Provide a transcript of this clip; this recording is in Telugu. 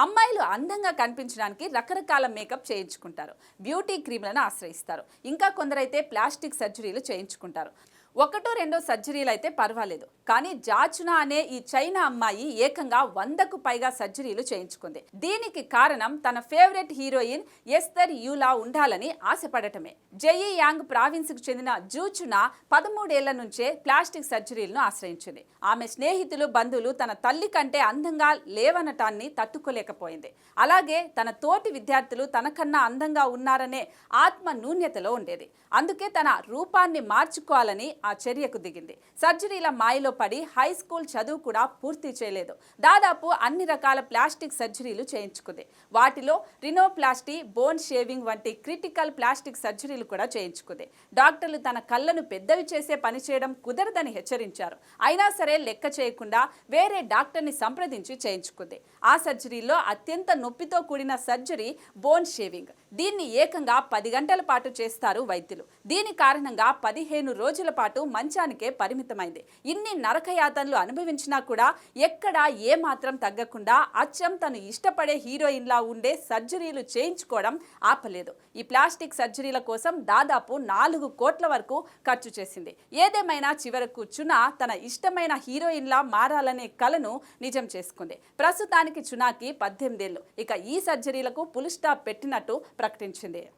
అమ్మాయిలు అందంగా కనిపించడానికి రకరకాల మేకప్ చేయించుకుంటారు. బ్యూటీ క్రీమ్లను ఆశ్రయిస్తారు. ఇంకా కొందరైతే ప్లాస్టిక్ సర్జరీలు చేయించుకుంటారు. ఒకటో రెండో సర్జరీలు అయితే పర్వాలేదు. కానీ జాచునా అనే ఈ చైనా అమ్మాయి ఏకంగా వందకు పైగా సర్జరీలు చేయించుకుంది. దీనికి కారణం తన ఫేవరెట్ హీరోయిన్ ఎస్తర్ యూలా ఉండాలని ఆశపడటమే. జెయి యాంగ్ ప్రావిన్స్కు చెందిన జూచునా పదమూడేళ్ళ నుంచే ప్లాస్టిక్ సర్జరీలను ఆశ్రయించింది. ఆమె స్నేహితులు బంధువులు తన తల్లి కంటే అందంగా లేవనటాన్ని తట్టుకోలేకపోయింది. అలాగే తన తోటి విద్యార్థులు తనకన్నా అందంగా ఉన్నారనే ఆత్మ నూన్యతలో ఉండేది. అందుకే తన రూపాన్ని మార్చుకోవాలని ఆ చర్యకు దిగింది. సర్జరీల మాయలో పడి హై స్కూల్ చదువు కూడా పూర్తి చేయలేదు. దాదాపు అన్ని రకాల ప్లాస్టిక్ సర్జరీలు చేయించుకుంది. వాటిలో రినోప్లాస్టీ బోన్ షేవింగ్ వంటి క్రిటికల్ ప్లాస్టిక్ సర్జరీలు కూడా చేయించుకుంది. డాక్టర్లు తన కళ్ళను పెద్దవి చేసే పని చేయడం కుదరదని హెచ్చరించారు. అయినా సరే లెక్క చేయకుండా వేరే డాక్టర్ని సంప్రదించి చేయించుకుంది. ఆ సర్జరీలో అత్యంత నొప్పితో కూడిన సర్జరీ బోన్ షేవింగ్. దీన్ని ఏకంగా పది గంటల పాటు చేస్తారు వైద్యులు. దీని కారణంగా పదిహేను రోజుల పాటు మంచానికే పరిమితమైంది. ఇన్ని నరకయాతనలు అనుభవించినా కూడా ఎక్కడా ఏ మాత్రం తగ్గకుండా అచ్చం తను ఇష్టపడే హీరోయిన్లా ఉండే సర్జరీలు చేయించుకోవడం ఆపలేదు. ఈ ప్లాస్టిక్ సర్జరీల కోసం దాదాపు నాలుగు కోట్ల వరకు ఖర్చు చేసింది. ఏదేమైనా చివరకు చునా తన ఇష్టమైన హీరోయిన్లా మారాలనే కలను నిజం చేసుకుంది. ప్రస్తుతానికి చునాకి పద్దెనిమిదేళ్ళు. ఇక ఈ సర్జరీలకు పులి స్టాప్ పెట్టినట్టు ప్రకటించింది.